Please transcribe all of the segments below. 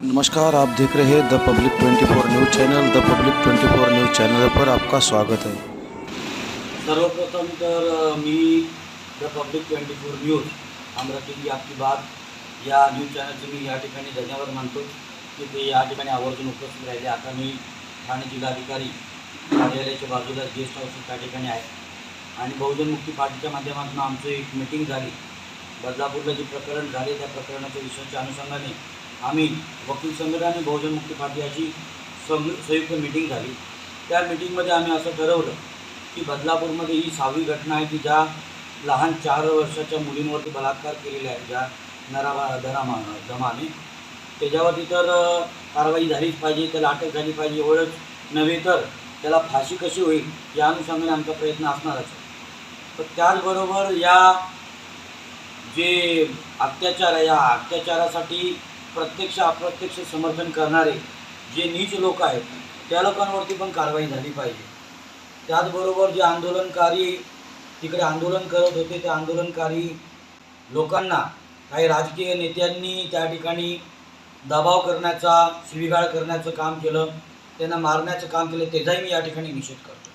नमस्कार आप देख रहे हैं the public 24 news channel. The public 24 news channel पर आपका स्वागत है। सर्वप्रथम तर मी the public twenty four news Amravati की आपकी बात या न्यूज चॅनलचे मी या ठिकाणी धन्यवाद मानतो की ते या ठिकाणी आवर्जून उपस्थित राहिले. आता मी ठाणे जिल्हाधिकारी कार्यालयाच्या बाजूला गेस्ट हाऊस त्या ठिकाणी आहे. आणि बहुजन मुक्ती पार्टीच्या माध्यमातून आमची एक मिटिंग झाली. बदलापूरला जे प्रकरण झाले त्या प्रकरणाच्या विषयाच्या अनुषंगाने आम्ही वकील संघटना आणि बहुजन मुक्ती पार्टी सं संयुक्त मिटिंग झाली. त्या मिटिंगमध्ये आम्ही असं ठरवलं की बदलापूरमध्ये ही सहावी घटना आहे की ज्या लहान चार वर्षाच्या मुलींवरती बलात्कार केलेले आहे ज्या नराबा धरामा जमाने त्याच्यावरती तर कारवाई झालीच पाहिजे त्याला अटक झाली पाहिजे एवढंच नव्हे तर त्याला फाशी कशी होईल या अनुषंगाने आमचा प्रयत्न असणारच आहे. तर त्याचबरोबर या जे अत्याचार आहे या अत्याचारासाठी प्रत्यक्ष अप्रत्यक्ष समर्थन करणारे जे नीच लोक आहेत त्या लोकांवरती पण कारवाई झाली पाहिजे. त्याचबरोबर जे आंदोलनकारी तिकडे आंदोलन करत होते त्या आंदोलनकारी लोकांना काही राजकीय नेत्यांनी त्या ठिकाणी दबाव करण्याचा शिवीगाळ करण्याचं काम केलं त्यांना मारण्याचं काम केलं त्याचाही मी या ठिकाणी निषेध करतो.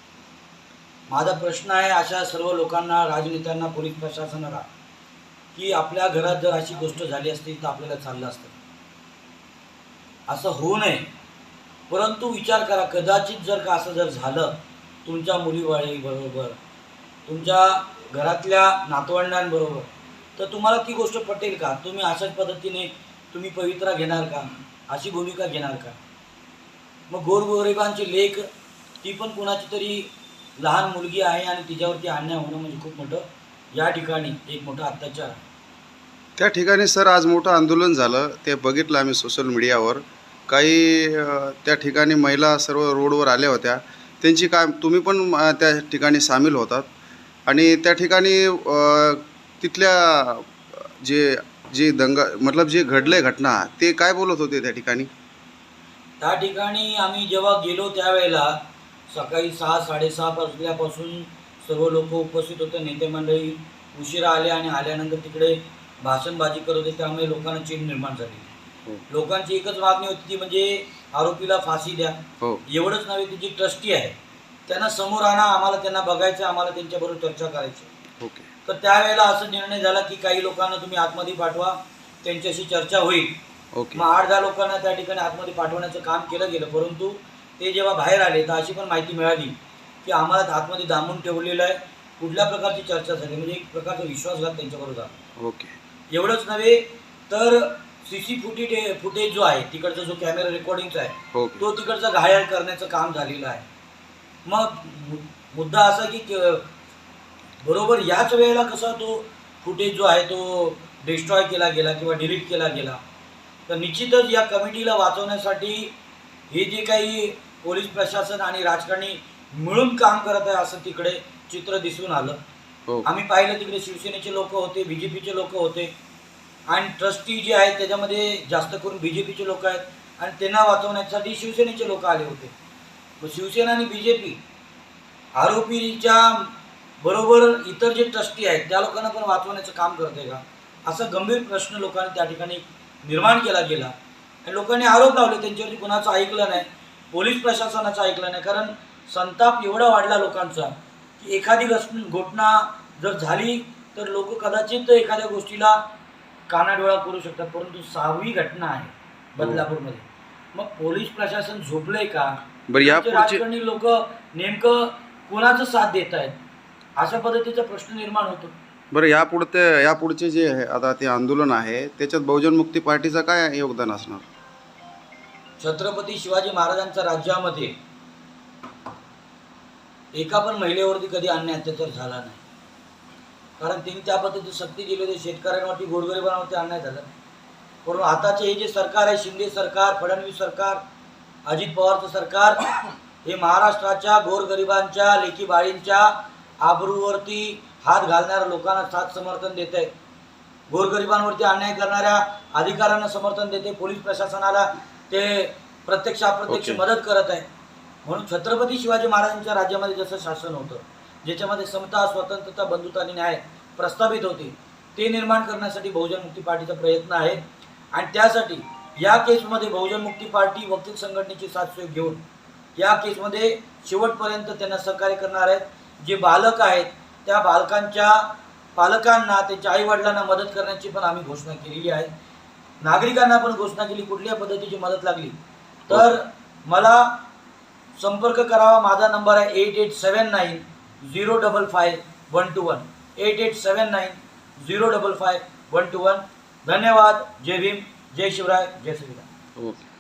माझा प्रश्न आहे अशा सर्व लोकांना राजनेत्यांना पोलीस प्रशासनाला की आपल्या घरात जर अशी गोष्ट झाली असती तर आपल्याला चाललं असतं. असं होऊ नये. परंतु विचार करा कदाचित जर का असं जर झालं तुमच्या मुलीबाळीबरोबर तुमच्या घरातल्या नातवंडांबरोबर तर तुम्हाला ती गोष्ट पटेल का? तुम्ही अशाच पद्धतीने तुम्ही पवित्रा घेणार का? अशी भूमिका घेणार का? मग गोरगोरिबांची लेख ती पण कुणाची तरी लहान मुलगी आहे आणि तिच्यावरती अन्याय होणं म्हणजे खूप मोठं या ठिकाणी एक मोठा अत्याचार त्या ठिकाणी सर आज मोठं आंदोलन झालं. ते बघितलं आम्ही सोशल मीडियावर. काही त्या ठिकाणी महिला सर्व रोडवर आल्या होत्या. त्यांची काय तुम्ही पण त्या ठिकाणी सामील होतात. आणि त्या ठिकाणी तिथल्या जे जे दंगा मतलब जे घडले घटना ते काय बोलत होते त्या ठिकाणी? त्या ठिकाणी आम्ही जेव्हा गेलो त्यावेळेला सकाळी सहा साडेसहा वाजल्यापासून सर्व लोक उपस्थित होते नेते मंडळी उशिरा आले आणि आल्यानंतर तिकडे भाषणबाजी करत होते त्यामुळे लोकांना चीड निर्माण झाली. हो. लोकांची एकच मागणी होती ती म्हणजे आरोपीला फाशी द्या. हो. एवढंच नव्हे ती जी ट्रस्टी आहे त्यांना समोर आणा आम्हाला त्यांना बघायचं आम्हाला त्यांच्याबरोबर चर्चा करायची. ओके. तर त्यावेळेला असं निर्णय झाला की काही लोकांना तुम्ही आतमध्ये पाठवा त्यांच्याशी चर्चा होईल. ओके. मग आठ दहा लोकांना त्या ठिकाणी आतमध्ये पाठवण्याचं काम केलं गेलं परंतु ते जेव्हा बाहेर आले तर अशी पण माहिती मिळाली की आम्हाला आतमध्ये दामून ठेवलेलं आहे. कुठल्या प्रकारची चर्चा झाली? म्हणजे एक प्रकारचा विश्वासघात त्यांच्याबरोबर झाला. ओके. एवढंच नव्हे तर सी सी फुटेज फुटेज जो आहे तिकडचा जो कॅमेरा रेकॉर्डिंगचा आहे ओके तो तिकडचा घायल करण्याचं काम झालेलं आहे. मग मु- मुद्दा असा की क- बरोबर याच वेळेला कसा तो फुटेज जो आहे तो डिस्ट्रॉय केला गेला किंवा डिलीट केला गेला. तर निश्चितच या कमिटीला वाचवण्यासाठी हे जे काही पोलीस प्रशासन आणि राजकारणी मिळून काम करत आहे असं तिकडे चित्र दिसून आलं. हो. आम्ही पाहिलं तिकडे शिवसेनेचे लोक होते बी जे पीचे लोक होते. आणि ट्रस्टी जे आहेत त्याच्यामध्ये जास्त करून बी जे पीचे लोक आहेत. आणि त्यांना वाचवण्यासाठी शिवसेनेचे लोक आले होते. मग शिवसेना आणि बी जे पी आरोपीच्या बरोबर इतर जे ट्रस्टी आहेत त्या लोकांना पण वाचवण्याचं काम करते का? असा गंभीर प्रश्न लोकांनी त्या ठिकाणी निर्माण केला गेला. आणि लोकांनी आरोप लावले त्यांच्यावरती कुणाचं ऐकलं नाही पोलीस प्रशासनाचं ऐकलं नाही. कारण संताप एवढा वाढला लोकांचा की एखादी घटना जर झाली तर लोक कदाचित एखाद्या गोष्टीला कानाडोळा करू शकतात परंतु सहावी घटना आहे बदलापूरमध्ये. मग पोलीस प्रशासन झोपलंय का? राजकारणी लोक नेमकं कोणाचं साथ देत आहेत अशा पद्धतीचा प्रश्न निर्माण होतो. बरं या पुढते या पुढचे जे आहे आता ते आंदोलन आहे त्याच्यात बहुजन मुक्ती पार्टीचं काय योगदान असणार? छत्रपती शिवाजी महाराजांच्या राज्यामध्ये एका पण महिलेवरती कधी अन्याय अत्याचार झाला नाही. कारण त्यांनी त्या पद्धतीची सक्ती केली होती. शेतकऱ्यांवरती गोरगरिबांवरती अन्याय झाला. परंतु आताचे हे जे सरकार आहे शिंदे सरकार फडणवीस सरकार अजित पवारचं सरकार हे महाराष्ट्राच्या गोरगरिबांच्या लेखी बाळींच्या आबरूवरती हात घालणाऱ्या लोकांना साथ समर्थन देत आहे गोरगरिबांवरती अन्याय करणाऱ्या अधिकाऱ्यांना समर्थन देते पोलीस प्रशासनाला ते प्रत्यक्ष अप्रत्यक्ष ओके. मदत करत आहे म्हणून छत्रपती शिवाजी महाराजांच्या राज्यामध्ये जसं शासन होतं ज्याच्यामध्ये समता स्वतंत्रता बंधुता आणि न्याय प्रस्थापित होते. ते निर्माण करण्यासाठी बहुजन मुक्ती पार्टीचा प्रयत्न आहे. आणि त्यासाठी या केसमध्ये बहुजन मुक्ती पार्टी वकील संघटनेची साथ घेऊन या केसमध्ये शेवटपर्यंत त्यांना सहकार्य करणार आहेत. जे बालक आहेत त्या बालकांच्या पालकांना त्यांच्या आईवडिलांना मदत करण्याची पण आम्ही घोषणा केलेली आहे. नागरिकांना पण घोषणा केली कुठल्या पद्धतीची मदत लागली. तर मला संपर्क करावा. माझा नंबर आहे eight eight seven nine zero double five one two one eight eight seven nine zero double five one two one धन्यवाद. जय भीम. जय शिवराय. जय श्रीराम ओके.